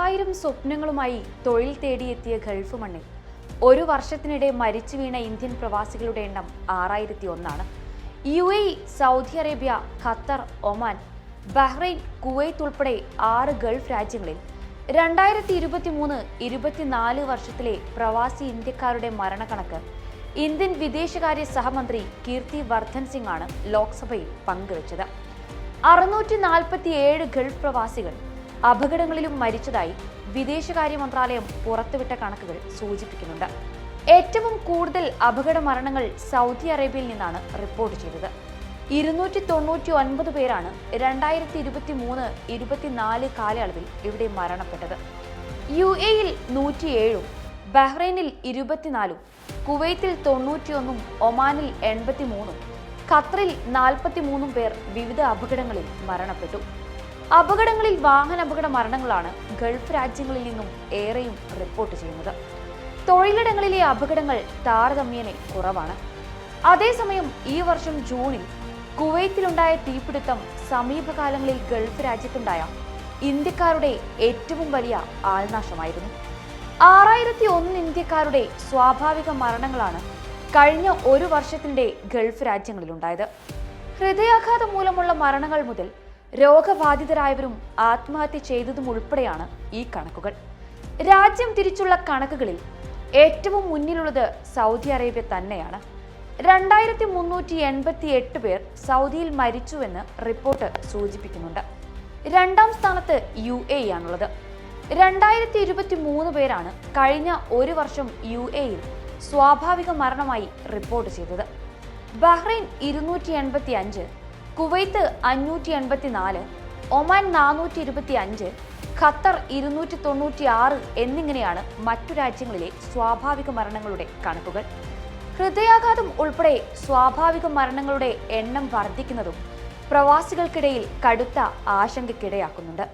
ആയിരം സ്വപ്നങ്ങളുമായി തൊഴിൽ തേടിയെത്തിയ ഗൾഫ് മണ്ണിൽ. ഒരു വർഷത്തിനിടെ മരിച്ചു വീണ ഇന്ത്യൻ പ്രവാസികളുടെ എണ്ണം ആറായിരത്തി ഒന്നാണ്. U A Saudi Arabia Qatar Oman Bahrain Kuwait ഉൾപ്പെടെ ആറ് ഗൾഫ് രാജ്യങ്ങളിൽ രണ്ടായിരത്തി ഇരുപത്തി മൂന്ന് ഇരുപത്തിനാല് വർഷത്തിലെ പ്രവാസി ഇന്ത്യക്കാരുടെ മരണക്കണക്ക് ഇന്ത്യൻ വിദേശകാര്യ സഹമന്ത്രി കീർത്തി വർദ്ധൻ സിംഗ് ആണ് ലോക്സഭയിൽ പങ്കുവച്ചത്. അറുന്നൂറ്റി നാൽപ്പത്തി ഏഴ് ഗൾഫ് പ്രവാസികൾ അപകടങ്ങളിലും മരിച്ചതായി വിദേശകാര്യ മന്ത്രാലയം പുറത്തുവിട്ട കണക്കുകൾ സൂചിപ്പിക്കുന്നുണ്ട്. ഏറ്റവും കൂടുതൽ അപകട മരണങ്ങൾ സൗദി അറേബ്യയിൽ നിന്നാണ് റിപ്പോർട്ട് ചെയ്തത്. ഇരുന്നൂറ്റി തൊണ്ണൂറ്റി ഒൻപത് പേരാണ് രണ്ടായിരത്തി ഇരുപത്തി മൂന്ന് ഇരുപത്തിനാല് കാലയളവിൽ ഇവിടെ മരണപ്പെട്ടത്. യു എയിൽ നൂറ്റിയേഴും ബഹ്റൈനിൽ ഇരുപത്തിനാലും കുവൈത്തിൽ തൊണ്ണൂറ്റിയൊന്നും ഒമാനിൽ എൺപത്തിമൂന്നും ഖത്തറിൽ നാൽപ്പത്തിമൂന്നും പേർ വിവിധ അപകടങ്ങളിൽ മരണപ്പെട്ടു. അപകടങ്ങളിൽ വാഹനാപകട മരണങ്ങളാണ് ഗൾഫ് രാജ്യങ്ങളിൽ നിന്നും ഏറെയും റിപ്പോർട്ട് ചെയ്യുന്നത്. തൊഴിലിടങ്ങളിലെ അപകടങ്ങൾ താരതമ്യേന കുറവാണ്. അതേസമയം ഈ വർഷം ജൂണിൽ കുവൈത്തിലുണ്ടായ തീപിടുത്തം സമീപകാലങ്ങളിൽ ഗൾഫ് രാജ്യത്തുണ്ടായ ഇന്ത്യക്കാരുടെ ഏറ്റവും വലിയ ആൾനാശമായിരുന്നു. ആറായിരത്തി ഒന്ന് ഇന്ത്യക്കാരുടെ സ്വാഭാവിക മരണങ്ങളാണ് കഴിഞ്ഞ ഒരു വർഷത്തിന്റെ ഗൾഫ് രാജ്യങ്ങളിലുണ്ടായത്. ഹൃദയാഘാതം മൂലമുള്ള മരണങ്ങൾ മുതൽ രോഗബാധിതരായവരും ആത്മഹത്യ ചെയ്തതും ഉൾപ്പെടെയാണ് ഈ കണക്കുകൾ. രാജ്യം തിരിച്ചുള്ള കണക്കുകളിൽ ഏറ്റവും മുന്നിലുള്ളത് സൗദി അറേബ്യ തന്നെയാണ്. രണ്ടായിരത്തി മുന്നൂറ്റി എൺപത്തി എട്ട് പേർ സൗദിയിൽ മരിച്ചുവെന്ന് റിപ്പോർട്ട് സൂചിപ്പിക്കുന്നുണ്ട്. രണ്ടാം സ്ഥാനത്ത് യു എ ആണുള്ളത്. രണ്ടായിരത്തി ഇരുപത്തി മൂന്ന് പേരാണ് കഴിഞ്ഞ ഒരു വർഷം യു എയിൽ സ്വാഭാവിക മരണമായി റിപ്പോർട്ട് ചെയ്തത്. ബഹ്റൈൻ ഇരുന്നൂറ്റി എൺപത്തി അഞ്ച് കുവൈത്ത് അഞ്ഞൂറ്റി എൺപത്തി നാല് ഒമാൻ നാനൂറ്റി ഇരുപത്തി അഞ്ച് ഖത്തർ ഇരുന്നൂറ്റി തൊണ്ണൂറ്റി ആറ് എന്നിങ്ങനെയാണ് മറ്റു രാജ്യങ്ങളിലെ സ്വാഭാവിക മരണങ്ങളുടെ കണക്കുകൾ. ഹൃദയാഘാതം ഉൾപ്പെടെ സ്വാഭാവിക മരണങ്ങളുടെ എണ്ണം വർദ്ധിക്കുന്നതും പ്രവാസികൾക്കിടയിൽ കടുത്ത ആശങ്കയ്ക്കിടയാക്കുന്നുണ്ട്.